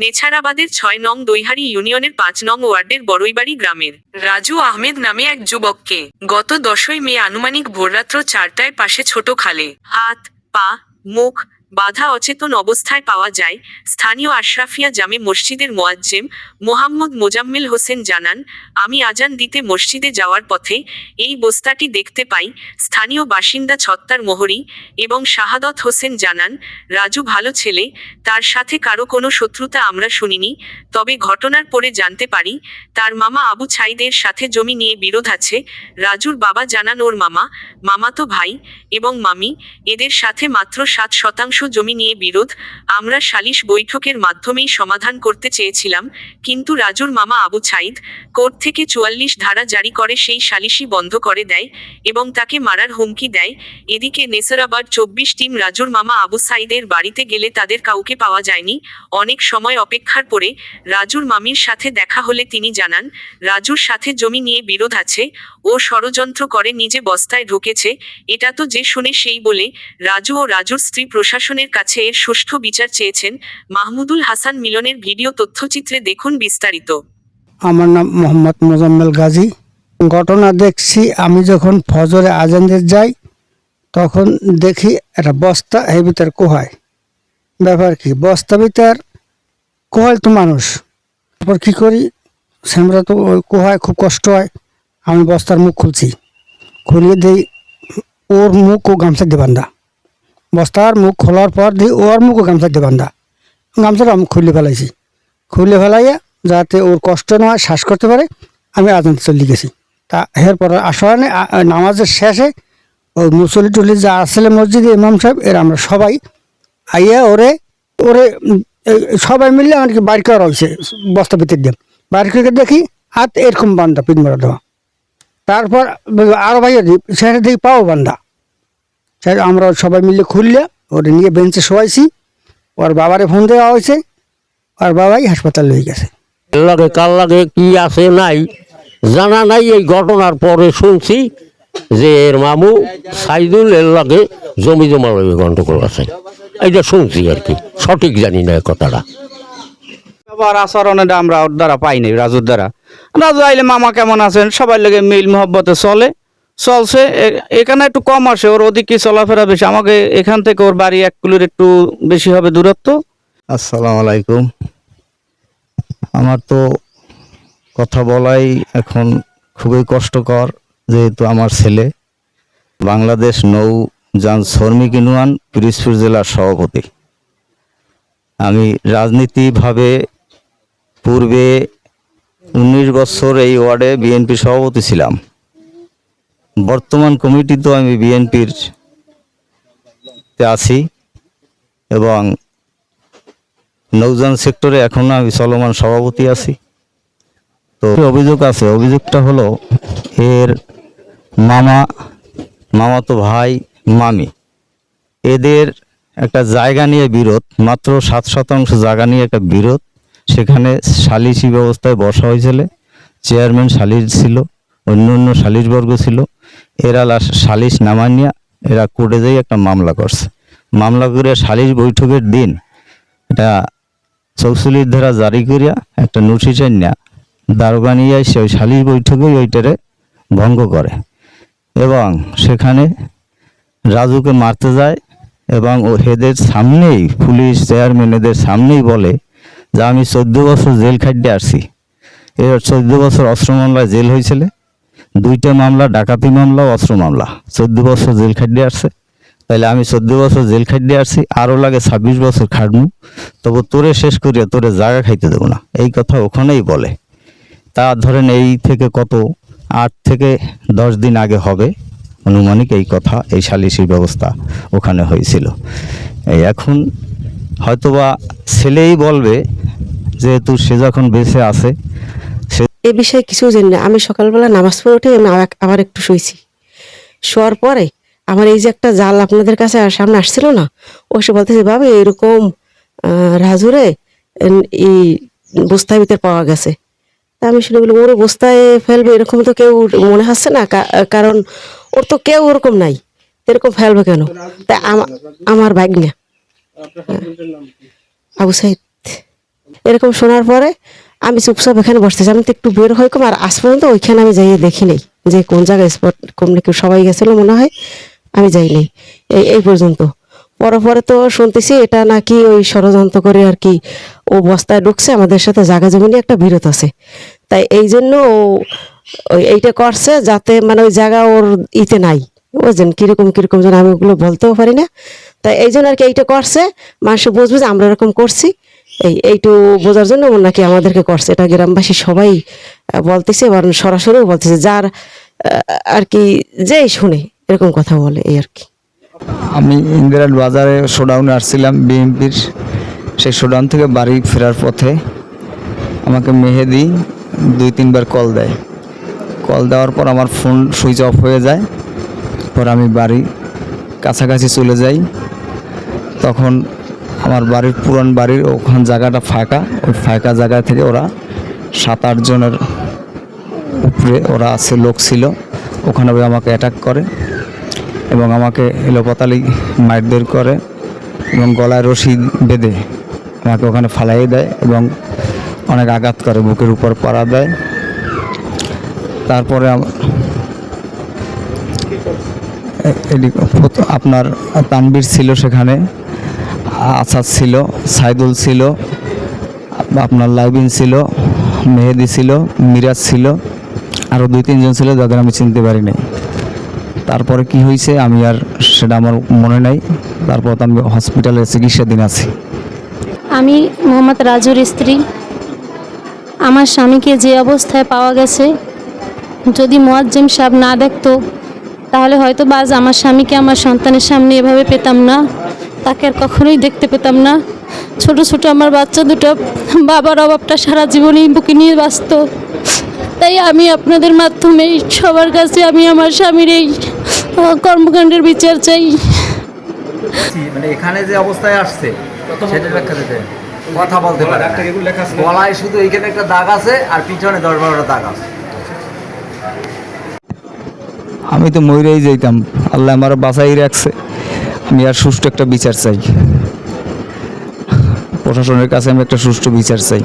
নেছারাবাদের ছয় নং দৈহারি ইউনিয়নের পাঁচ নং ওয়ার্ডের বড়ইবাড়ি গ্রামের। রাজু আহমেদ নামে এক যুবককে গত দশই মে আনুমানিক ভোররাত্র চারটায় পাশে ছোট খালে। হাত, পা, মুখ বাধা অচেতন অবস্থায় পাওয়া যায়, স্থানীয় আশরাফিয়া জামে মসজিদের মোয়াজ্জেম মোহাম্মদ মোজাম্মেল হোসেন জানান, আমি আজান দিতে মসজিদে যাওয়ার পথে এই বস্তাটি দেখতে পাই, স্থানীয় বাসিন্দা ছত্তার মোহরি এবং শাহাদত হোসেন জানান, রাজু ভালো ছেলে, তার সাথে কারও কোনো শত্রুতা আমরা শুনিনি, তবে ঘটনার পরে জানতে পারি, তার মামা আবু ছাইদের সাথে জমি নিয়ে বিরোধ আছে, রাজুর বাবা জানান ওর মামা, মামাতো ভাই এবং মামি, এদের সাথে মাত্র সাত শতাংশ জমি নিয়ে বিরোধ, আমরা সালিশ বৈঠকের মাধ্যমেই সমাধান করতে চেয়েছিলাম, কিন্তু রাজুর মামা আবু ছাইদ কোর্ট থেকে চুয়াল্লিশ ধারা জারি করে সেই সালিশি বন্ধ করে দেয় এবং তাকে মারার হুমকি দেয়। এদিকে নেসারাবাদ চব্বিশ টিম রাজুর মামা আবু সাইদের বাড়িতে গেলে তাদের কাউকে পাওয়া যায়নি। অনেক সময় অপেক্ষার পরে রাজুর মামির সাথে দেখা হলে তিনি জানান, রাজুর সাথে জমি নিয়ে বিরোধ আছে, ও ষড়যন্ত্র করে নিজে বস্তায় ঢুকেছে, এটা তো যে শুনে সেই বলে, রাজু ও রাজুর স্ত্রী প্রশাসনের কাছে এর সুষ্ঠু বিচার চেয়েছেন মাহমুদুল হাসান মিলনের ভিডিও তথ্যচিত্রে দেখুন বিস্তারিত। আমার নাম মোহাম্মদ মোজাম্মেল গাজী। ঘটনা দেখছি, আমি যখন ফজরে আজানদের যাই, তখন দেখি একটা বস্তা এর ভিতর কোহায়। ব্যাপার কি? বস্তা ভিতর কোহায় তো মানুষ। তারপর কি করি? সেমরা তো কোহায় খুব কষ্ট হয়। আমি বস্তার মুখ খুলছি। খুলিয়ে দিই, ওর মুখ ও গামছা দিয়ে বান্ধা। বস্তার মুখ খোলার পর দিই ওর মুখ গামছা দিয়ে বান্ধা গামছাটা আমি খুলে ফেলাইছি। খুলে ফেলাইয়া যাতে ওর কষ্ট না হয়, শ্বাস করতে পারে, আমি আজান চলে গেছি। তা এরপর আসলে নামাজের শেষে ওই মুসলি টুলি যা আসলে মসজিদে ইমাম সাহেব, এর আমরা সবাই আইয়া ওরে ওরে সবাই মিলে আমার কি বাইর করা হয়েছে বস্তা ভিতর দিয়ে। বাইর করে দেখি, হাত এরকম বান্ধা পিন মারা দেওয়া। তারপর আরও ভাইয়া সেটা দেখি পাও বান্ধা সেটা আমরা সবাই মিলে খুললে ওরে নিয়ে বেঞ্চে শোয়াইছি। ওর বাবারে ফোন দেওয়া হয়েছে। আর বাবাই হাসপাতাল হয়ে গেছে। এর লাগে কার লাগে কি আছে নাই জানা নাই এই ঘটনার পরে শুনছি যে এর মামু সাইদুল এর লাগে জমি জমা লগে গন্ডগোল আছে। এইটা শুনছি আর কি সঠিক জানি না এই কথাটা। আবার আচরণে আমরা ওর দ্বারা পাইনি রাজুর দ্বারা। রাজু আইলে মামা কেমন আছেন? সবাই লেগে মিল মহব্বতে চলে। চলছে। এখানে একটু কম আসে, ওর ওদিকে চলাফেরা বেশি? আমাকে এখান থেকে ওর বাড়ি এক কিলোর একটু বেশি হবে দূরত্ব। আসসালামু আলাইকুম। আমার তো কথা বলাই এখন খুবই কষ্টকর, যেহেতু আমার ছেলে। বাংলাদেশ নৌ যান শ্রমিক ইউনিয়ন, পিরিজপুর জেলার সভাপতি। আমি রাজনীতিভাবে পূর্বে উনিশ বছর এই ওয়ার্ডে বিএনপি সভাপতি ছিলাম। বর্তমান কমিটি তো আমি বিএনপির আছি এবং নৌজান সেক্টরে এখনও আমি চলমান সভাপতি আছি। তো অভিযোগ আছে? অভিযোগটা হলো এর মামা মামাতো ভাই, মামি। এদের একটা জায়গা নিয়ে বিরোধ, মাত্র সাত শতাংশ জায়গা নিয়ে একটা বিরোধ। সেখানে সালিসি ব্যবস্থায় বসা হয়েছিল। চেয়ারম্যান সালিশ ছিল অন্য অন্য সালিশবর্গ ছিল। এরা সালিশ নামানিয়া এরা কোর্টে যাই একটা মামলা করছে। মামলা করে সালিশ বৈঠকের দিন এটা চৌচল্লিশ ধারা জারি করিয়া একটা নোটিশ আনিয়া দারোগা নিয়ে এসে ওই সালিশ বৈঠকে ওইটারে ভঙ্গ করে এবং সেখানে রাজুকে মারতে যায় এবং ও হেদের সামনেই পুলিশ চেয়ারম্যান এদের সামনেই বলে যে, আমি চোদ্দ বছর জেল খাটতে আসছি এর চোদ্দ বছর অস্ত্র মামলায় জেল হয়েছিল দুইটা মামলা, ডাকাতি মামলা, অস্ত্র মামলা। চোদ্দ বছর জেল খাটতে আসছে। তাহলে আমি চোদ্দ বছর জেল খাটতে আসছি, আরও লাগে ছাব্বিশ বছর খাটনু তবু তোরে শেষ করিয়া তোরে জায়গা খাইতে দেবো না। এই কথা ওখানেই বলে। তা ধরেন এই থেকে কত, আট থেকে দশ দিন আগে হবে। আনুমানিক এই কথা, এই সালিসির ব্যবস্থা ওখানে হয়েছিল। এই এখন হয়তোবা ছেলেই বলবে, যেহেতু সে যখন বেঁচে আছে এ বিষয়ে কিছু জানি না। আমি সকালবেলা নামাজ পড়ে উঠে আমি আবার- একটু শুয়েছি শোয়ার পরে আমার এই যে একটা জাল আপনাদের কাছে আর সামনে আসছিল না ও সে বলতেছে বাবা এরকম রাজুরে এই বস্তায় ভিতর পাওয়া গেছে। তা আমি শুনে বললাম ওরে বস্তায় ফেলবে এরকম তো কেউ মনে হচ্ছে না কারণ ওর তো কেউ ওরকম নাই। এরকম ফেলবে কেন? তা আমা- আমার বাইক না আবু সাইদ। এরকম শোনার পরে আমি চুপচাপ এখানে বসতেছি। আমি তো একটু বের হই কম, আর আজ পর্যন্ত ওইখানে আমি যাইয়ে দেখি নাই যে কোন জায়গায় স্পট কম নাকি সবাই গেছিল মনে হয়, আমি যাই নাই। এই এই পর্যন্ত। পরে পরে তো শুনতেছি এটা নাকি ওই ষড়যন্ত্র করে আর কি, ও বস্তায় ঢুকছে, আমাদের সাথে জায়গা জমি নিয়ে একটা বিরোধ আছে। তাই এই জন্য ও এইটা করছে যাতে মানে ওই জায়গা ওর ইতে নাই। বুঝলেন? কীরকম কীরকম যেন আমি ওগুলো বলতেও পারি না। তাই এই জন্য আর কি এইটা করছে। মানুষ বুঝবে যে আমরা এরকম করছি। এই, এইটু বোঝার জন্য নাকি আমাদেরকে করছে? এটা গ্রামবাসী সবাই বলতেছে এবার সরাসরিও বলতেছে, যার আর কি যেই শুনে এরকম কথা বলে, এই আর কি। আমি ইন্দিরাট বাজারে শোডাউনে আসছিলাম বিএনপির, সেই শোডাউন থেকে বাড়ি ফেরার পথে। আমাকে মেহেদি দুই, তিনবার কল দেয়। কল দেওয়ার পর আমার ফোন সুইচ অফ হয়ে যায়। পর আমি বাড়ি কাছাকাছি চলে যাই। তখন আমার বাড়ির পুরান বাড়ির ওখান জায়গাটা ফাঁকা। ওই ফাঁকা জায়গা থেকে ওরা সাত, আট জনের উপরে ওরা আছে, লোক ছিল। ওখানে ওই আমাকে অ্যাটাক করে এবং আমাকে এলোপাতালি মারধর করে এবং গলায় রশি বেঁধে আমাকে ওখানে ফালাই দেয় এবং অনেক আঘাত করে, বুকের উপর পাড়া দেয়। তারপরে আপনার তানবির ছিল সেখানে। আসাদ ছিল, সাইদুল ছিল, আপনার লাইবিন ছিল, মেহেদি ছিল, মিরাজ ছিল আরও দুই, তিনজন ছিল যাদের আমি চিনতে পারি নাই তারপরে কি হয়েছে আমি আর সেটা আমার মনে নাই। তারপর তো আমি হসপিটালে চিকিৎসাধীন আছি। আমি মোহাম্মদ রাজুর স্ত্রী। আমার স্বামীকে যে অবস্থায় পাওয়া গেছে, যদি মোয়াজ্জেম সাহেব না দেখতো, তাহলে হয়তো বাজ আমার স্বামীকে আমার সন্তানের সামনে এভাবে পেতাম না। তাকে আর কখনোই দেখতে পেতাম না। ছোট ছোট আমার বাচ্চা দুটো বাবার অভাবটা সারা জীবনই বুকে নিয়ে বাঁচত তাই আমি আপনাদের মাধ্যমে সবার কাছে আমি আমার স্বামীর এই কর্মকাণ্ডের বিচার চাই। মানে এখানে যে অবস্থায় আসছে সেটা ব্যাখ্যা দিতে কথা বলতে পারে। গলায় শুধু এইখানে একটা দাগ আছে আর পিছনে দশ বারোটা দাগ আছে। আমি তো ময়ূরেই যাইতাম। আল্লাহ আমার বাঁচাই রাখছে। আমি আর সুষ্ঠু একটা বিচার চাই। প্রশাসনের কাছে আমি একটা সুষ্ঠু বিচার চাই।